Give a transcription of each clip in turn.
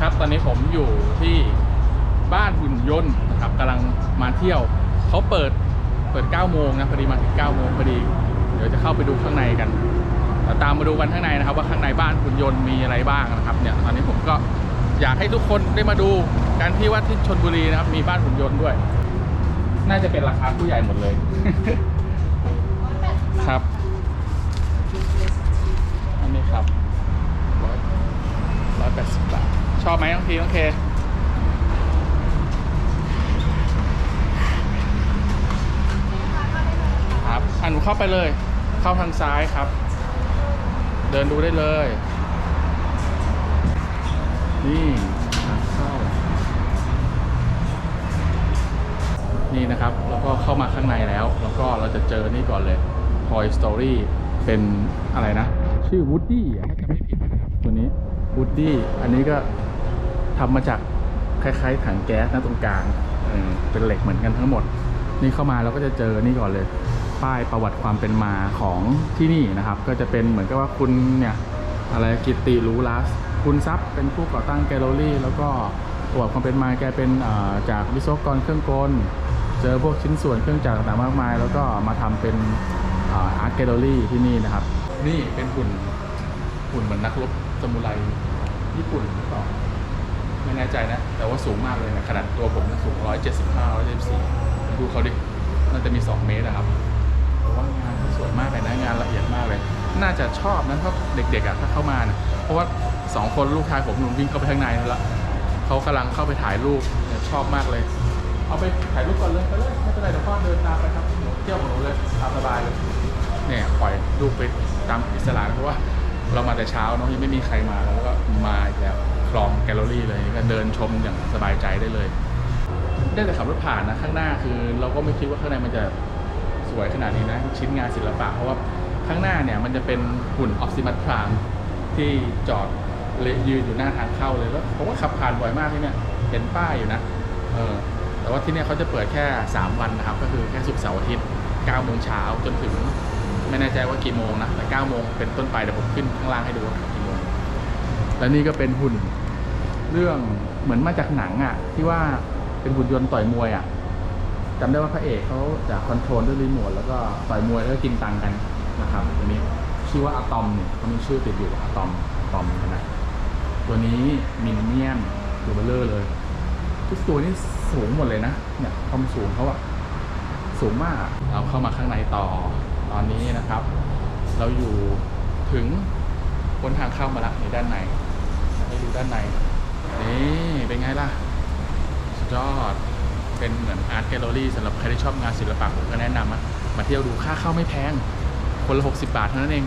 ครับ ตอนนี้ผมอยู่ที่บ้านหุ่นยนต์นะครับกำลังมาเที่ยวเขาเปิดเปิด 9 โมงนะพอดีมาถึง 9 โมงพอดี เดี๋ยวจะเข้าไปดูข้างในกันเดี๋ยวตามมาดูกันข้างในนะครับ ว่าข้างในบ้านหุ่นยนต์มีอะไรบ้างนะครับเนี่ยตอนนี้ผมก็อยากให้ทุกคนได้มาดูการที่ว่าที่ชนบุรีนะครับ มีบ้านหุ่นยนต์ด้วย น่าจะเป็นราคาผู้ใหญ่หมดเลย ครับอันนี้ครับร้อยแปดสิบบาท ชอบไหมน้องพีน้องเคครับอะหนูเข้าไปเลย เข้าทางซ้ายครับ เดินดูได้เลย นี่ทางเข้านี่นะครับ แล้วก็เข้ามาข้างในแล้ว แล้วก็เราจะเจอนี่ก่อนเลย Toy Story เป็นอะไรนะ ชื่อ Woody อะถ้าจำไม่ผิดนะครับ ตัวนี้ Woody อันนี้ก็ ทำมาจากคล้ายๆถังแก๊สนะตรงกลางเป็นเหล็กเหมือนกันทั้งหมด นี่เข้ามาเราก็จะเจอนี่ก่อนเลย ป้ายประวัติความเป็นมาของที่นี่นะครับ ก็จะเป็นเหมือนกับว่าคุณเนี่ยอะไรกิตติรูลัส คุณทรัพเป็นผู้ก่อตั้งแกลเลอรี่ แล้วก็ประวัติความเป็นมาแกเป็นจากวิศวกรเครื่องกล เจอพวกชิ้นส่วนเครื่องจักรต่างๆมากมาย แล้วก็มาทำเป็นอาร์ตแกลเลอรี่ที่นี่นะครับ นี่เป็นหุ่นหุ่นเหมือนนักรบซามูไรญี่ปุ่นหรือเปล่า ไม่แน่ใจนะ แต่ว่าสูงมากเลยนะขนาดตัวผมสูง 175 174ดูเขาดิน่าจะมี 2 เมตรนะครับแต่ว่างานเขาสวยมากเลยนะงานละเอียดมากเลย น่าจะชอบนะเพราะเด็กๆอะถ้าเข้ามานะเพราะว่า 2 คนลูกชายผมหนุ่มวิ่งเข้าไปข้างในนั่นละเขากำลังเข้าไปถ่ายรูปชอบมากเลย เอาไปถ่ายรูปก่อนเลยไปเลยไม่เป็นไรเดี๋ยวพ่อเดินตามไปครับหนูเที่ยวของหนูเลยตามสบายเลยเนี่ยปล่อยรูปไปตามอิสระเพราะว่าเรามาแต่เช้าเนาะยังไม่มีใครมาแล้วก็มาอีกแล้ว คลองแกลเลอรี่เลยก็เดินชมอย่างสบายใจได้เลย ได้แต่ขับรถผ่านนะข้างหน้าคือ เราก็ไม่คิดว่าข้างในมันจะสวยขนาดนี้นะชิ้นงานศิลปะ เพราะว่าข้างหน้าเนี่ยมันจะเป็นหุ่นออฟซิมัสพรามที่จอดเลยยืนอยู่หน้าทางเข้าเลยแล้วผมก็ขับผ่านบ่อยมากที่เนี่ยเห็นป้ายอยู่นะเออแต่ว่าที่เนี่ยเขาจะเปิดแค่ 3 วันนะครับ ก็คือแค่ศุกร์เสาร์อาทิตย์9โมงเช้าจนถึงไม่แน่ใจว่ากี่โมงนะแต่9โมงเป็นต้นไปเดี๋ยวผมขึ้นข้างล่างให้ดูว่ากี่โมงและนี่ก็เป็นหุ่น เรื่องเหมือนมาจากหนังอะ ที่ว่าเป็นหุ่นยนต์ต่อยมวยอะจำได้ว่าพระเอกเขาจะคอนโทรลด้วยรีโมทแล้วก็ต่อยมวยแล้วก็กินตังกันนะครับตัวนี้ชื่อว่าอะตอมเนี่ยเขามีชื่อติดอยู่อะตอมอะตอมนะตัวนี้มินเนี่ยนตัวเบลเลอร์เลยทุกตัวนี่สูงหมดเลยนะเนี่ยความสูงเขาอะสูงมากเราเข้ามาข้างในต่อตอนนี้นะครับ เราอยู่ถึงบนทางเข้ามาละในด้านในให้ดูด้านใน นี่เป็นไงล่ะ สุดยอด เป็นเหมือนอาร์ตแกลเลอรี่สำหรับใครที่ชอบงานศิลปะผมก็แนะนำอะมาเที่ยวดูค่าเข้าไม่แพง คนละ 60 บาทเท่านั้นเอง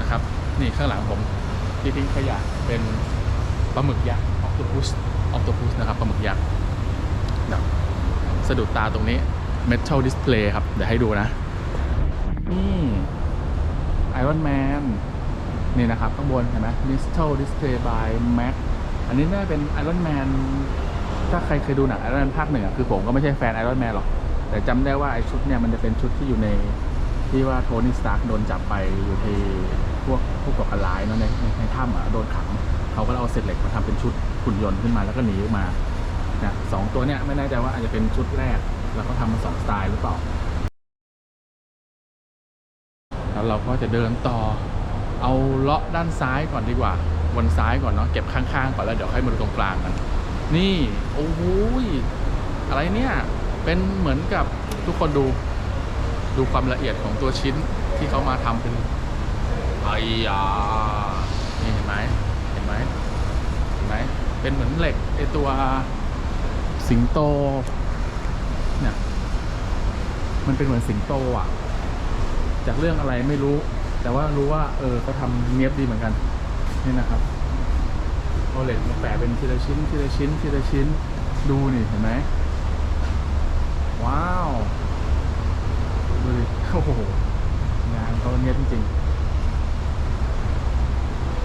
นะครับ นี่ข้างหลังผมที่ทิ้งขยะเป็นปลาหมึกยักษ์ออ t ต p พุสออ t ต p พุสนะครับปลาหมึกยักษ์เดี๋ยวสะดุดตาตรงนี้ Metal Display ครับ เดี๋ยวให้ดูนะ นี่ Iron Man นี่นะครับ ข้างบนเห็นไหม Metal Display by Mac อันนี้น่าเป็น Iron Man ถ้าใครเคยดูหนัง Iron Man ภาคหนึ่งอะคือผมก็ไม่ใช่แฟน Iron Man หรอก แต่จำได้ว่าไอชุดเนี่ยมันจะเป็นชุดที่อยู่ในที่ว่าโทนี่สตาร์กโดนจับไปอยู่ที่พวกผู้ก่อการร้ายเนาะในในถ้ำอะโดนขังเขาก็เอาเศษเหล็กมาทำเป็นชุดหุ่นยนต์ขึ้นมาแล้วก็หนีออกมานะสองตัวเนี่ยไม่แน่ใจว่าอาจจะเป็นชุดแรก แล้วก็ทำมาสองสไตล์หรือเปล่าแล้วเราก็จะเดินต่อเอาเลาะด้านซ้ายก่อนดีกว่า บนซ้ายก่อนเนาะเก็บข้างๆก่อนแล้วเดี๋ยวค่อยมาดูตรงกลางกันนี่โอ้โหอะไรเนี่ยเป็นเหมือนกับทุกคนดูดูความละเอียดของตัวชิ้นที่เขามาทำเป็นไอ้ยานี่เห็นไหมเห็นไหมเห็นไหมเป็นเหมือนเหล็กไอตัวสิงโตเนี่ยมันเป็นเหมือนสิงโตอะ จากเรื่องอะไรไม่รู้ แต่ว่ารู้ว่า เออเขาทำเนียบดีเหมือนกัน นี่นะครับเอาเหล็กมาแปะเป็นทีละชิ้นทีละชิ้นทีละชิ้นดูนี่เห็นไหมว้าวดูดิโอ้โหงานเขาเนี้ยจริงๆ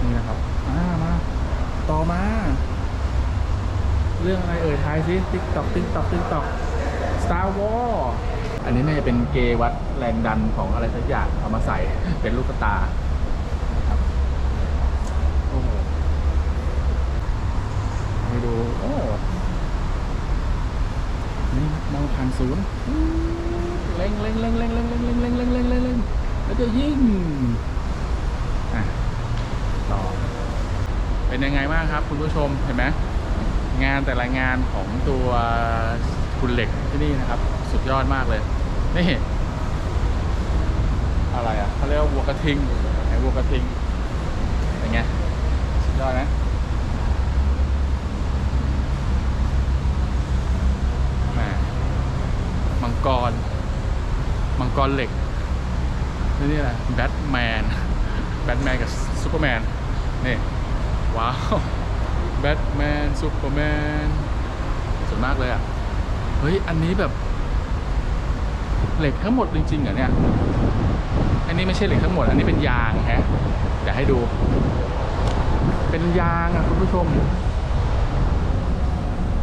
นี่นะครับอ่ามาต่อมา เรื่องอะไรเอ่ยทายซิติ๊กตอกติ๊กตอกติ๊กตอก Star Wars อันนี้น่าจะเป็นเกวัดแรงดันของอะไรสักอย่างเอามาใส่เป็นลูกตา ครับโอ้โหให้ดูโอ้นี่ครับมองผ่านศูนย์เล็งเล็งเล็งเล็งเล็งเล็งเล็งเล็งเล็งเล็งเล็งเล็งแล้วจะยิงอะต่อ เป็นยังไงบ้างครับ คุณผู้ชมเห็นไหมงานแต่ละงานของตัวคุณเหล็กที่นี่นะครับ สุดยอดมากเลยนี่อะไรอะเขาเรียกว่าวัวกระทิงไหนวัวกระทิงเป็นไงสุดยอดนะแหมมัง กร มังกรเหล็กนี่นี่อะไรแบทแมน แบทแมนกับซูเปอร์แมน นี่ ว้าว แบทแมนซูเปอร์แมนสวยมากเลยอะ เฮ้ย อันนี้แบบ เหล็กทั้งหมดจริงๆเหรอเนี่ย อันนี้ไม่ใช่เหล็กทั้งหมด อันนี้เป็นยางฮะเดี๋ยวให้ดู เป็นยางอะคุณผู้ชม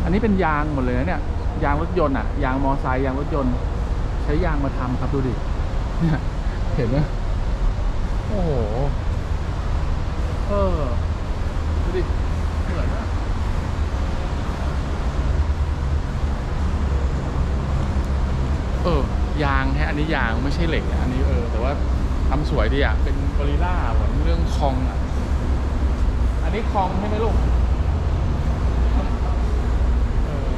อันนี้เป็นยางหมดเลยนะเนี่ย ยางรถยนต์อะยางมอไซค์ยางรถยนต์ ใช้ยางมาทำครับดูดิเนี่ยเห็นไหมโอ้โหเออดูดิเหมือนมากเออยางแฮะอันนี้ยางไม่ใช่เหล็กอันนี้เออ แต่ว่าทำสวยดีอะเป็นกอริลล่าเหมือนเรื่องคองอะ อันนี้คองใช่ไหมลูกเออ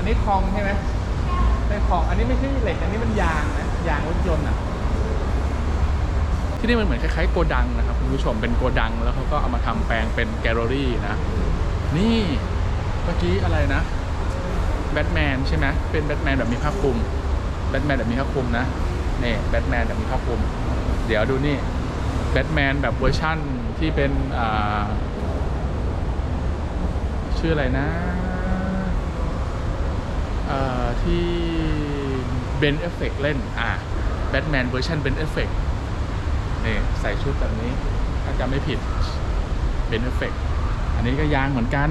อันนี้คองใช่ไหมไม่คองอันนี้ไม่ใช่เหล็ก อันนี้มันยางนะ ยางรถยนต์อะ ที่นี่มันเหมือนคล้ายๆโกดังนะครับคุณผู้ชม เป็นโกดังแล้วเขาก็เอามาทำแปลงเป็นแกลเลอรี่นะ นี่เมื่อกี้อะไรนะ แบทแมนใช่ไหมเป็นแบทแมนแบบมีผ้าคลุม แบทแมนแบบมีผ้าคลุมนะนี่แบทแมนแบบมีผ้าคลุม เดี๋ยวดูนี่แบทแมนแบบเวอร์ชั่นที่เป็นชื่ออะไรนะ ที่เบนเอฟเฟกเล่น อ่าแบทแมนเวอร์ชันเบนเอฟเฟกนี่ใส่ชุดแบบนี้ถ้าจำไม่ผิดเป็นเอฟเฟกอันนี้ก็ยางเหมือนกัน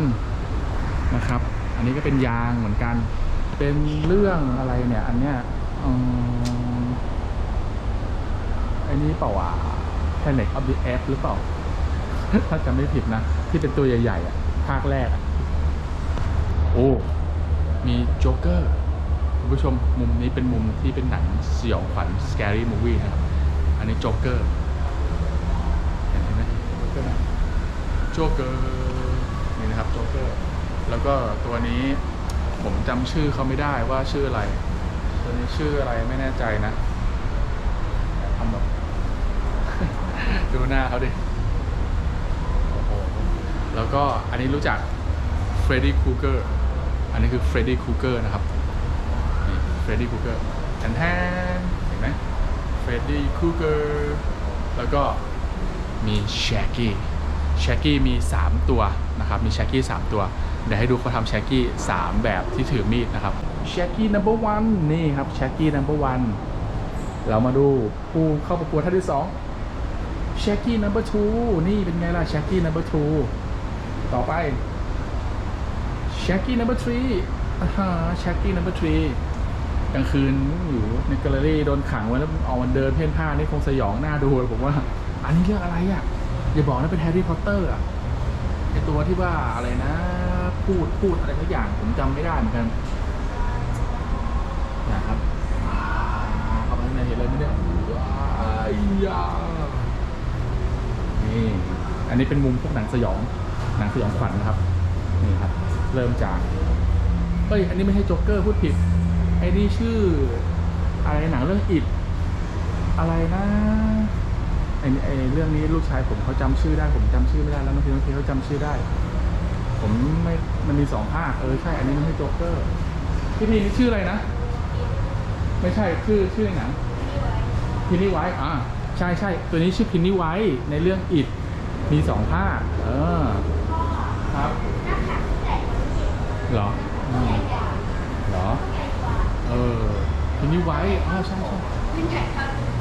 นะครับ อันนี้ก็เป็นยางเหมือนกัน เป็นเรื่องอะไรเนี่ย อันเนี้ยอันนี้เปล่าวะ Planet of the Apes หรือเปล่า ถ้าจำไม่ผิดนะ ที่เป็นตัวใหญ่ๆอะภาคแรกอะโอ้ มีโจ๊กเกอร์คุณผู้ชมมุมนี้เป็นมุมที่เป็นหนังสยองขวัญ scary movie นะครับ อันนี้โจ๊กเกอร์เห็นไหมโจ๊กเกอร์นี่นะครับโจ๊กเกอร์แล้วก็ตัวนี้ผมจำชื่อเขาไม่ได้ว่าชื่ออะไร ตัวนี้ชื่ออะไรไม่แน่ใจนะทำแบบดูหน้าเขาดิโอ้โหแล้วก็อันนี้รู้จักเฟรดดี้คูเกอร์ อันนี้คือเฟรดดี้คูเกอร์นะครับนี่เฟรดดี้คูเกอร์แทนแทนเห็นไหมเฟรดดี้คูเกอร์แล้วก็มีแชกกี้แชกกี้มี 3 ตัวนะครับมีแชกกี้3ตัวเดี๋ยวให้ดูเขาทำแชกกี้3แบบที่ถือมีดนะครับแชกกี้ number one นี่ครับแชกกี้ number one เรามาดูผู้เข้าประกวดท่านที่2แชกกี้ number two นี่เป็นไงล่ะแชกกี้ number two ต่อไป ชกกี้ number three อ่าฮะแชกกี้ number three กลางคืนอยู่ในแกลเลอรี่โดนขังไว้แล้วออกมาเดินเพ่นพ่านนี่คงสยองหน้าดูเลยผมว่า อันนี้เรื่องอะไรอะ อย่าบอกนะเป็นแฮร์รี่พอตเตอร์อะไอตัวที่ว่าอะไรนะ พูดพูดอะไรทุกอย่างผมจำไม่ได้เหมือนกันนะครับเข้าไปข้างในเห็นเลยไหมเนี่ยว้ายยานี่อันนี้เป็นมุมพวกหนังสยองหนังสยองขวัญนะครับนี่ครับ เริ่มจากเฮ้ยอันนี้ไม่ใช่โจ๊กเกอร์พูดผิดไอ้นี่ชื่อ อะไรหนังเรื่องอิดอะไรนะไอ้ไอ้เรื่องนี้ลูกชายผมเขาจำชื่อได้ผมจำชื่อไม่ได้แล้วบางทีบางทีเขาจำชื่อได้ ผมไม่มันมีสองภาคเออใช่อันนี้ไม่ใช่โจ๊กเกอร์พี่พีนี่ชื่ออะไรนะ ไม่ใช่ชื่อชื่อหนังพินนี่ไว้อ่าใช่ใช่ตัวนี้ชื่อพินนี่ไว้ในเรื่องอิดมีสองภาคเออครับ เหรออืมเหรอ เออ พินนี่ไว้อ๋อใช่ใช่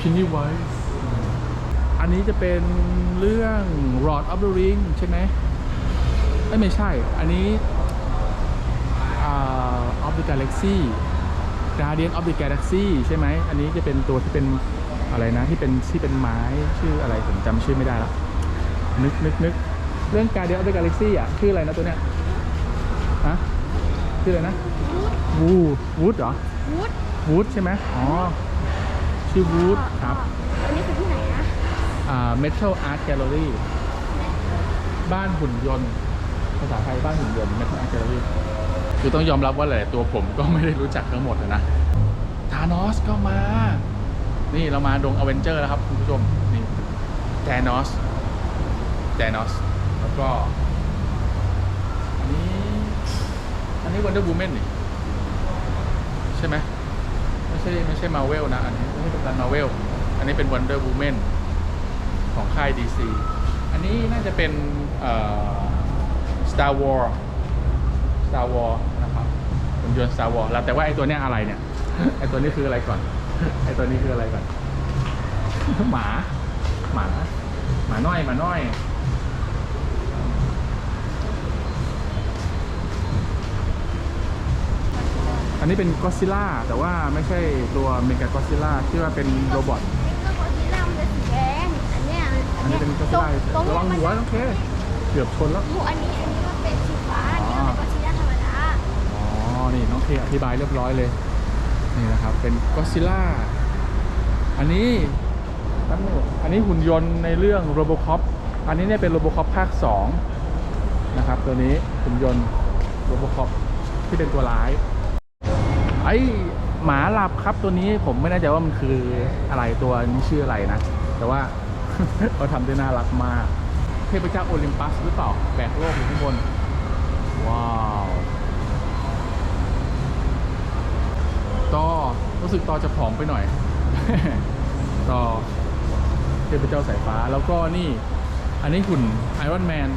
พินนี่ไว้ อันนี้จะเป็นเรื่อง Lord of the Ring ใช่ไหมเอ้ยไม่ใช่ อันนี้อ่า of the Galaxy Guardian of the Galaxy ใช่ไหม อันนี้จะเป็นตัวที่เป็นอะไรนะที่เป็นที่เป็นไม้ชื่ออะไรผมจำชื่อไม่ได้แล้วนึกนึกนึกเรื่อง Guardian of the Galaxy อะชื่ออะไรนะตัวเนี้ย ชื่ออะไรนะวูดวูวูดเหรอวูดวูดใช่ไหมอ๋อ ชื่อวูดครับอันนี้คือที่ไหนนะอ่า Metal Art Gallery บ้านหุ่นยนต์ภาษาไทยบ้านหุ่นยนต์ Metal Art Gallery คือต้องยอมรับว่าหลายๆตัวผมก็ไม่ได้รู้จักทั้งหมดอะนะธานอสก็มา นี่เรามาดงอเวนเจอร์แล้วครับ คุณผู้ชม นี่แดนอสแดนอสแล้วก็ อันนี้ อั นนี้วันเดอร์ m ูแมนนี่ใช่ไหมไม่ใช่ไม่ใช่มาเวลนะ อันนี้ไม่ใช่กัปตันมาเวลอันนี้เป็น Wonder Woman ของค่าย DC อันนี้น่าจะเป็นเอ่อ Star Wars Star Wars นะครับหุ่นยนต์ Star Wars แล้วแต่ว่าไอตัวเนี้ยอะไรเนี่ยไอตัวนี้คืออะไรก่อนไอตัวนี้คืออะไรก่อนหมาหมาหมาน้อยหมาน้อย นนี้เป็นก็ซิล่าแต่ว่าไม่ใช่ตัวเมกาก็ซิล่าที่ว่าเป็นโรบอทนี่ก็กอซิลล่ามันจะสีแดงอันเนี้ยอันนี้เป็นก็ซิล่าตรงระวังนี้หัวโอเคเกือบชนแล้วหูอันนี้อันนี้ก็เป็นสีฟ้าอันนี้ก็เป็นกอซิลล่าธรรมดาอ๋อนี่น้องเคอธิบายเรียบร้อยเลยนี่นะครับเป็นก็ซิล่าอันนี้แป๊บนึงอันนี้หุ่นยนต์ในเรื่องโรบ o คอปอันนี้เนี่ยเป็นโรบ o คอปภาค2นะครับตัวนี้หุ่นยนต์โรบ o คอปที่เป็นตัวร้าย ไอหมาหลับครับตัวนี้ผมไม่แน่ใจว่ามันคืออะไรตัวนี้ชื่ออะไรนะ แต่ว่าเขาทำได้น่ารักมาก เทพเจ้าโอลิมปัสหรือเปล่าแบกโลกอยู่ข้างบน ว้าวต่อรู้สึกต่อจะผอมไปหน่อย ต่อเทพเจ้าสายฟ้าแล้วก็นี่อันนี้หุ่นไอรอนแมน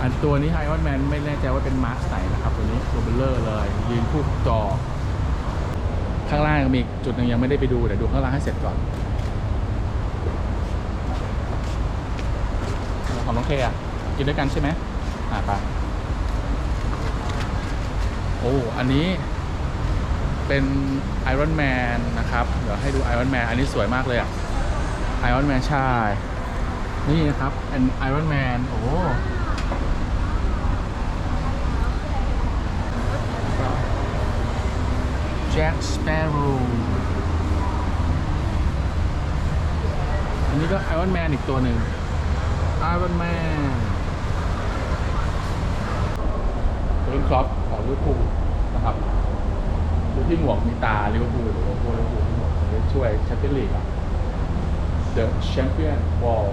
อันตัวนี้ไอรอนแมนไม่แน่ใจว่าเป็นมาร์คไหนนะครับ ตัวนี้ตัวเบลเลอร์เลย ยืนคู่กับจอ ข้างล่างมีจุดหนึ่งยังไม่ได้ไปดูเดี๋ยวดูข้างล่างให้เสร็จก่อนของน้องเคอะกินด้วยกันใช่ไหมอ่าไปโอ้อันนี้เป็นไอรอนแมนนะครับ เดี๋ยวให้ดูไอรอนแมนอันนี้สวยมากเลยอะไอรอนแมนใช่ นี่นะครับเป็นไอรอนแมนโอ้ แจ็คสเปโร่อันนี้ก็ไอรอนแมนอีกตัวหนึ่งไอรอนแมนเป็นครอปของลิเวอร์พูลนะครับดูที่หมวกมีตาลิเวอร์พูลหรือว่าพวกลิเวอร์พูลที่หมวกช่วยแชมเปี้ยนลีกอะ The Champion Ball